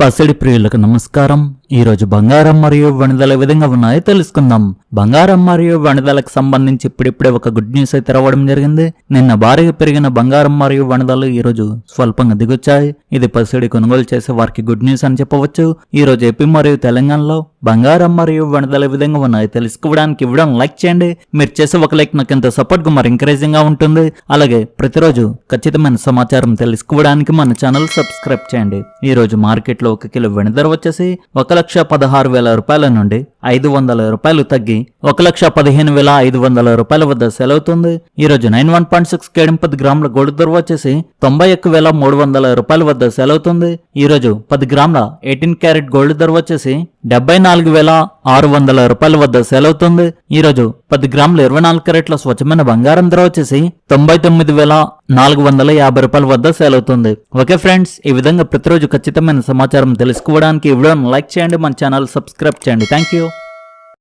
పసిడి ప్రియులకు నమస్కారం. ఈరోజు బంగారం మరియు వణిదల విధంగా ఉన్నాయో తెలుసుకుందాం. బంగారం మరియు వణిదలకు సంబంధించి ఇప్పుడిప్పుడే ఒక గుడ్ న్యూస్ అయితే రావడం జరిగింది. నిన్న భారీగా పెరిగిన బంగారం మరియు వణిదలు ఈరోజు స్వల్పంగా దిగొచ్చాయి. ఇది పసిడి కొనుగోలు చేసే వారికి గుడ్ న్యూస్ అని చెప్పవచ్చు. ఈరోజు ఏపీ మరియు తెలంగాణలో బంగారం మరియు వణిదల ఏ విధంగా ఉన్నాయో. తెలుసుకోవడానికి ఇవ్వడం లైక్ చేయండి. మీరు చేసే ఒక లైక్ నాకు ఎంతో సపోర్ట్గా మరి ఎంకరేజింగ్గా ఉంటుంది. అలాగే ప్రతిరోజు ఖచ్చితమైన సమాచారం తెలుసుకోవడానికి మన ఛానల్ సబ్స్క్రైబ్ చేయండి. ఈ రోజు మార్కెట్లో ఒక కిలో వెనదర వచ్చేసి ఒక లక్ష పదహారు వేల రూపాయల నుండి ఐదు వందల రూపాయలు తగ్గి ఒక లక్ష పదిహేను వేల ఐదు వందల రూపాయల వద్ద సెలవుతుంది. ఈ రోజు నైన్ వన్ పాయింట్ సిక్స్ కేడం పది గ్రాముల గోల్డ్ ధర వచ్చేసి తొంభై ఒక్క వేల మూడు వందల రూపాయల వద్ద సెలవుతుంది. ఈ రోజు పది గ్రాముల ఎయిటీన్ క్యారెట్ గోల్డ్ ధర వచ్చేసి డెబ్బై నాలుగు వేల ఆరు వందల రూపాయల వద్ద సెలవుతుంది. ఈరోజు పది గ్రాముల ఇరవై నాలుగు క్యారెట్ల స్వచ్ఛమైన బంగారం ధర వచ్చేసి తొంభై తొమ్మిది వేల నాలుగు వందల యాభై రూపాయల వద్ద సేల్ అవుతుంది ఓకే ఫ్రెండ్స్ ఈ విధంగా ప్రతిరోజు ఖచ్చితమైన సమాచారం తెలుసుకోవడానికి ఈ వీడియోను లైక్ చేయండి మన ఛానల్ సబ్స్క్రైబ్ చేయండి. Thank you